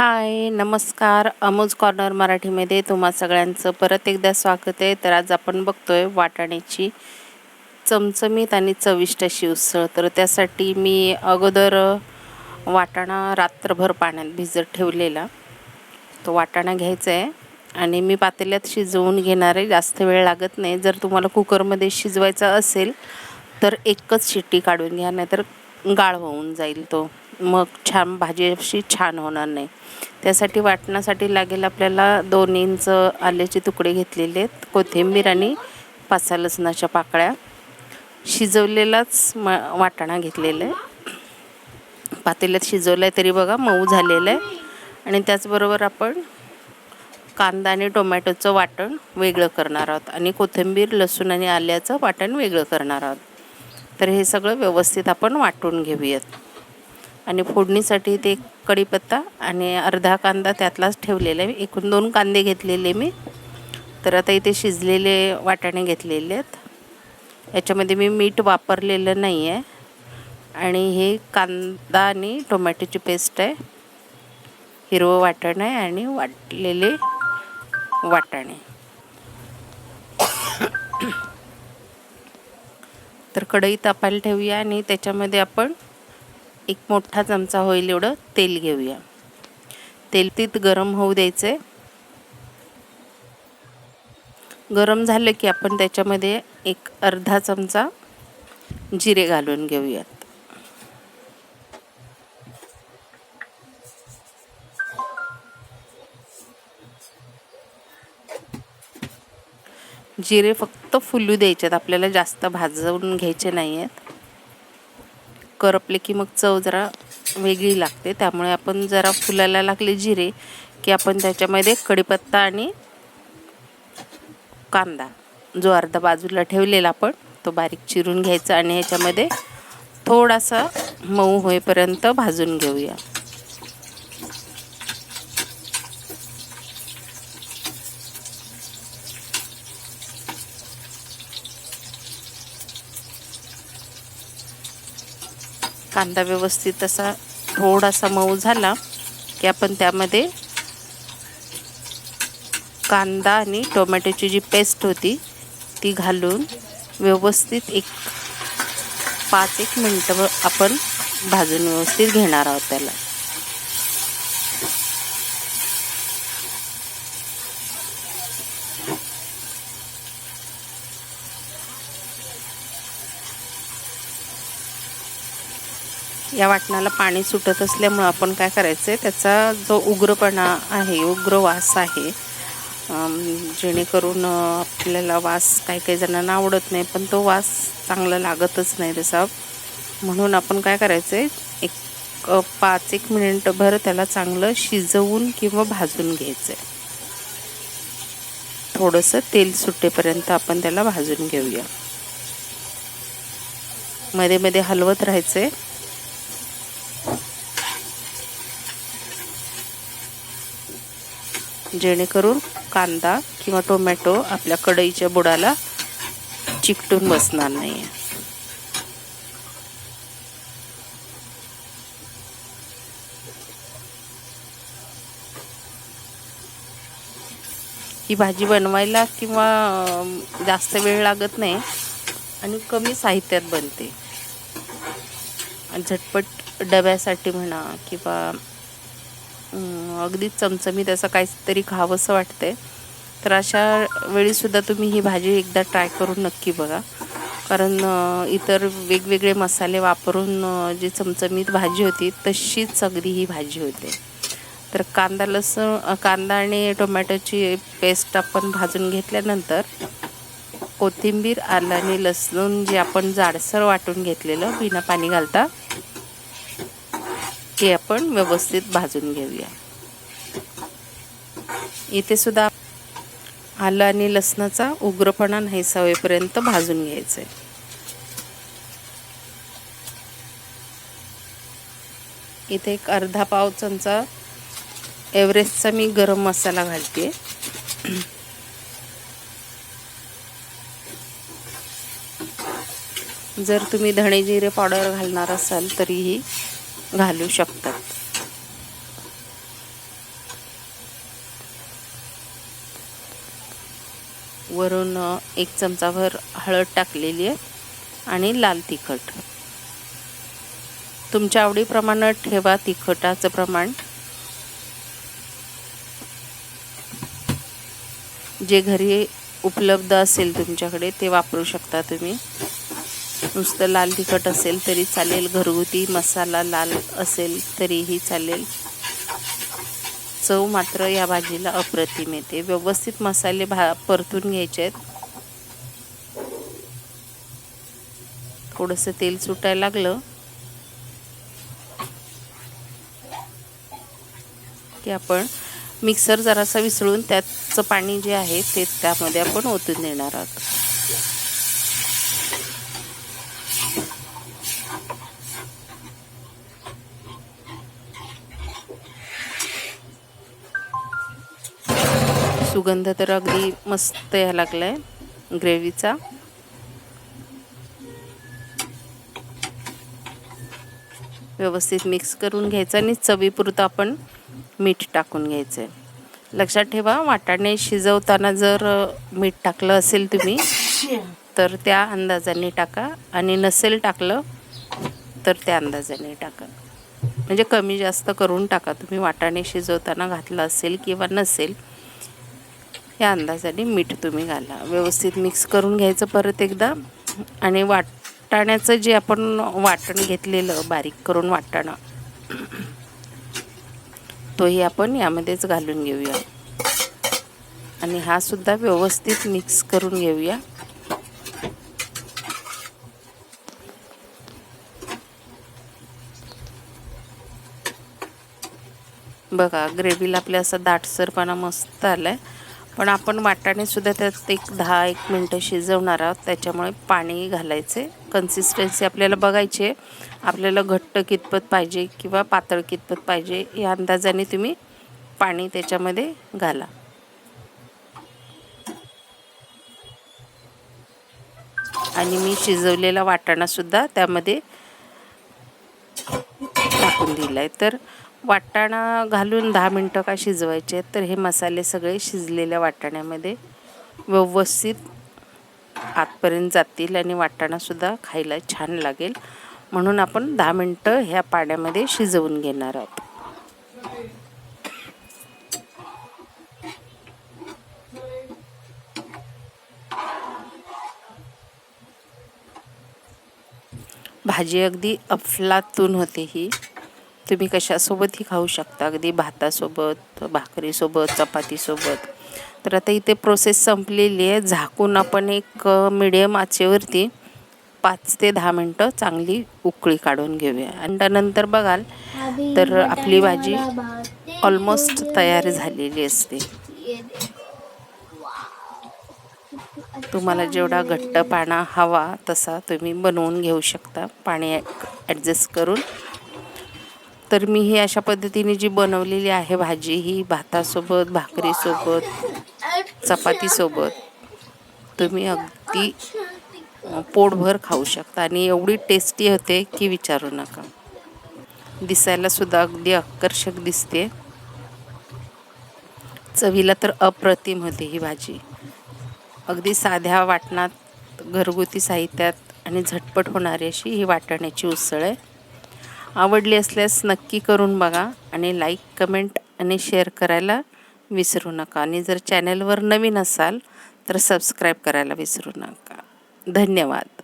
हाय नमस्कार. अमोज कॉर्नर मराठीमध्ये तुम्हा सगळ्यांचं परत एकदा स्वागत आहे. तर आज आपण बघतोय वाटाण्याची चमचमीत आणि चविष्ट अशी उसळ तर त्यासाठी मी अगोदर वाटाणा रात्रभर पाण्यात भिजत ठेवलेला. तो वाटाणा घ्यायचा आहे आणि मी पातेल्यात शिजवून घेणार आहे. जास्त वेळ लागत नाही. जर तुम्हाला कुकरमध्ये शिजवायचा असेल तर एकच शिट्टी काढून घ्या नाहीतर गाळ होऊन जाईल तो. मग छान भाजी अशी छान होणार नाही. त्यासाठी वाटण्यासाठी लागेल आपल्याला दोन इंच आल्याचे तुकडे घेतलेले आहेत. कोथिंबीर आणि पाच लसणाच्या पाकळ्या. शिजवलेलाच म वाटाणा घेतलेला आहे. पातेल्यात शिजवलं आहे तरी बघा मऊ झालेलं आहे. आणि त्याचबरोबर आपण कांदा आणि टोमॅटोचं वाटण वेगळं करणार आहोत. आणि कोथिंबीर लसूण आणि आल्याचं वाटण वेगळं करणार आहोत. तर हे सगळं व्यवस्थित आपण वाटून घेऊयात. आणि फोडणीसाठी ते कढीपत्ता आणि अर्धा कांदा त्यातलाच ठेवलेला आहे. एकूण दोन कांदे घेतलेले मी. तर आता इथे शिजलेले वाटाणे घेतलेले आहेत. याच्यामध्ये मी मीठ वापरलेलं नाही आहे. आणि हे कांदा आणि टोमॅटोची पेस्ट आहे. हिरवं वाटण आहे आणि वाटलेले वाटाणे. तर कढई तापायला ठेवूया आणि त्याच्यामध्ये आपण एक मोठा चमचा होईल एवढं तेल घेऊया. तेल तीत गरम होऊ द्यायचं गरम झालं की आपण त्याच्यामध्ये एक अर्धा चमचा जिरे घालून घेऊयात. जिरे फक्त फुलू द्यायचे आहेत आपल्याला जास्त भाजवून घ्यायचे नाही आहेत करपले की मग चव जरा वेगळी लागते. त्यामुळे आपण जरा फुलायला लागले जिरे की आपण त्याच्यामध्ये कढीपत्ता आणि कांदा जो अर्धा बाजूला ठेवलेला आपण तो बारीक चिरून घ्यायचा आणि ह्याच्यामध्ये थोडासा मऊ होईपर्यंत भाजून घेऊया. कांदा व्यवस्थित असा थोडासा मऊ झाला की आपण त्यामध्ये कांदा आणि टोमॅटोची जी पेस्ट होती ती घालून व्यवस्थित एक पाच एक मिनटं आपण भाजून व्यवस्थित घेणार आहोत त्याला. या वाटणाला पाणी सुटत असल्यामुळं आपण काय करायचं आहे त्याचा जो उग्रपणा आहे उग्र वास आहे जेणेकरून आपल्याला वास काही काही जणांना आवडत नाही पण तो वास चांगला लागतच नाही तसा म्हणून आपण काय करायचं आहे एक पाच एक मिनिटभर त्याला चांगलं शिजवून किंवा भाजून घ्यायचं आहे थोडंसं तेल सुटेपर्यंत आपण त्याला भाजून घेऊया. मध्ये मध्ये हलवत राहायचं आहे जेणेकरून कांदा किंवा टोमॅटो आपल्या कढईच्या बुडाला चिकटून बसणार नाही ही भाजी बनवायला किंवा जास्त वेळ लागत नाही आणि कमी साहित्यात बनते. झटपट डब्यासाठी म्हणा किंवा अगदीच चमचमीत असं काहीतरी खावंसं वाटतंय. तर अशा वेळीसुद्धा तुम्ही ही भाजी एकदा ट्राय करून नक्की बघा. कारण इतर वेगवेगळे मसाले वापरून जी चमचमीत भाजी होती तशीच अगदी ही भाजी होते. तर कांदा लसूण कांदा आणि टोमॅटोची पेस्ट आपण भाजून घेतल्यानंतर कोथिंबीर आलं आणि लसूण जे आपण जाडसर वाटून घेतलेलं बिना पाणी घालता ते आपण व्यवस्थित भाजून घेऊया. इथे सुद्धा आलं आणि लसणाचा उग्रपणा नाही सवयीपर्यंत भाजून घ्यायचं आहे इथे एक अर्धा पाव चमचा एव्हरेस्टचा मी गरम मसाला घालते. जर तुम्ही धणे जिरे पावडर घालणार असाल तरीही घालू शकता. वरून एक चमचाभर हळद टाकलेली आहे आणि लाल तिखट. तुमच्या आवडीप्रमाणे ठेवा तिखटाचं प्रमाण. जे घरी उपलब्ध असेल तुमच्याकडे ते वापरू शकता तुम्ही. नुसतं लाल तिखट असेल तरी चालेल घरगुती मसाला लाल असेल तरीही चालेल. चव मात्र या भाजीला अप्रतिम येते. व्यवस्थित मसाले भा परतून घ्यायचे आहेत. थोडंसं तेल सुटायला लागलं. की आपण मिक्सर जरासा विसळून त्याचं पाणी जे आहे ते त्यामध्ये आपण ओतून देणार आहोत. सुगंध तर अगदी मस्त यायला लागलाय ग्रेव्हीचा. व्यवस्थित मिक्स करून घ्यायचं आणि चवीपुरतं आपण मीठ टाकून घ्यायचं आहे लक्षात ठेवा वाटाणे शिजवताना जर मीठ टाकलं असेल तुम्ही तर त्या अंदाजाने टाका आणि नसेल टाकलं तर त्या अंदाजाने टाका. म्हणजे कमी जास्त करून टाका. तुम्ही वाटाणे शिजवताना घातलं असेल किंवा नसेल या अंदाजाने मीठ तुम्ही घाला. व्यवस्थित मिक्स करून घ्यायचं परत एकदा. आणि वाटाण्याचं जे आपण वाटण घेतलेलं बारीक करून वाटाणं तोही आपण यामध्येच घालून घेऊया. आणि हा सुद्धा व्यवस्थित मिक्स करून घेऊया. बघा ग्रेव्हीला आपल्या असा दाटसरपणा मस्त आला आहे पण आपण वाटाणेसुद्धा त्यात एक दहा एक मिनटं शिजवणार आहोत. त्याच्यामुळे पाणी घालायचे. कन्सिस्टन्सी आपल्याला बघायची आहे. आपल्याला घट्ट कितपत पाहिजे किंवा पातळ कितपत पाहिजे या अंदाजाने तुम्ही पाणी त्याच्यामध्ये घाला. आणि मी शिजवलेला वाटाणासुद्धा त्यामध्ये टाकून दिला आहे तर वाटाणा घालून दहा मिनटं का शिजवायचे आहेत तर हे मसाले सगळे शिजलेल्या वाटाण्यामध्ये व्यवस्थित आतपर्यंत जातील आणि वाटाणासुद्धा खायला छान लागेल. म्हणून आपण दहा मिनटं ह्या पाण्यामध्ये शिजवून घेणार आहोत. भाजी अगदी अफलातून होते ही. तुम्ही कशासोबतही खाऊ शकता. अगदी भातासोबत भाकरीसोबत चपातीसोबत. तर आता इथे प्रोसेस संपलेली आहे. झाकून आपण एक मिडियम आचेवरती पाच ते दहा मिनटं चांगली उकळी काढून घेऊया. आणि त्यानंतर बघाल तर आपली भाजी ऑलमोस्ट तयार झालेली असते. तुम्हाला जेवढा घट्ट पाणा हवा तसा तुम्ही बनवून घेऊ शकता. पाणी ॲडजस्ट करून. तर मी ही अशा पद्धतीने जी बनवलेली आहे भाजी ही भातासोबत भाकरीसोबत चपातीसोबत तुम्ही अगदी पोटभर खाऊ शकता आणि एवढी टेस्टी होते की विचारू नका. दिसायला सुद्धा अगदी आकर्षक दिसते. चवीला तर अप्रतिम होते ही भाजी. अगदी साध्या वाटणात घरगुती साहित्यात आणि झटपट होणारी अशी ही वाटण्याची उसळ आहे. आवडली असल्यास नक्की करून बघा आणि लाईक कमेंट आणि शेअर करायला विसरू नका. आणि जर चॅनलवर नवीन असाल तर सबस्क्राईब करायला विसरू नका. धन्यवाद.